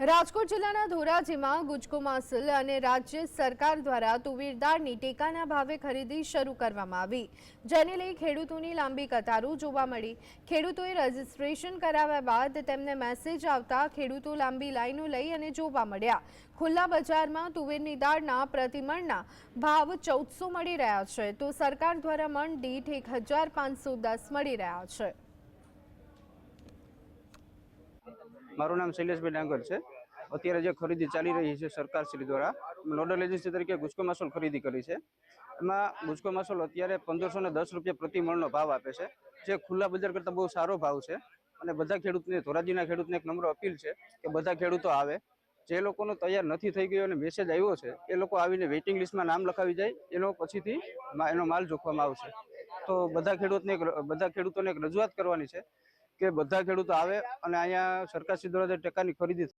રાજકોટ જિલ્લાના ધોરાજીમાં ગુજકો માસલ અને રાજ્ય સરકાર દ્વારા તુવેર દાળની ટેકાના ભાવે ખરીદી શરૂ કરવામાં આવી, જેને લઈ ખેડૂતોની લાંબી કતારો જોવા મળી. ખેડૂતોએ રજીસ્ટ્રેશન કરાવ્યા બાદ તેમને મેસેજ આવતા ખેડૂતો લાંબી લાઈનો લઈ અને જોવા મળ્યા. ખુલ્લા બજારમાં તુવેરની દાળના પ્રતિમણના ભાવ ચૌદસો મળી રહ્યા છે, તો સરકાર દ્વારા મણ દીઠ એક મળી રહ્યા છે. મારું નામ શૈલેષભાઈ ડાંગર છે. અત્યારે જે ખરીદી ચાલી રહી છે સરકાર શ્રી દ્વારા નોડલ એજન્સી તરીકે ગુજકો માસોલ ખરીદી કરી છે. એમાં ગુજકો માસોલ અત્યારે પંદરસો ને દસ રૂપિયા પ્રતિ મણનો ભાવ આપે છે. જે ખુલ્લા બજાર કરતાં બહુ સારો ભાવ છે. અને બધા ખેડૂતને, ધોરાજીના ખેડૂતને એક નમ્ર અપીલ છે કે બધા ખેડૂતો આવે. જે લોકોનો તૈયાર નથી થઈ ગયો અને મેસેજ આવ્યો છે, એ લોકો આવીને વેઇટિંગ લિસ્ટમાં નામ લખાવી જાય, એનો પછીથી એનો માલ જોખવામાં આવશે. તો બધા ખેડૂતને બધા ખેડૂતોને એક રજૂઆત કરવાની છે કે બધા ખેડૂતો આવે અને અહીંયા સરકાર દ્વારા જે ટેકાની ખરીદી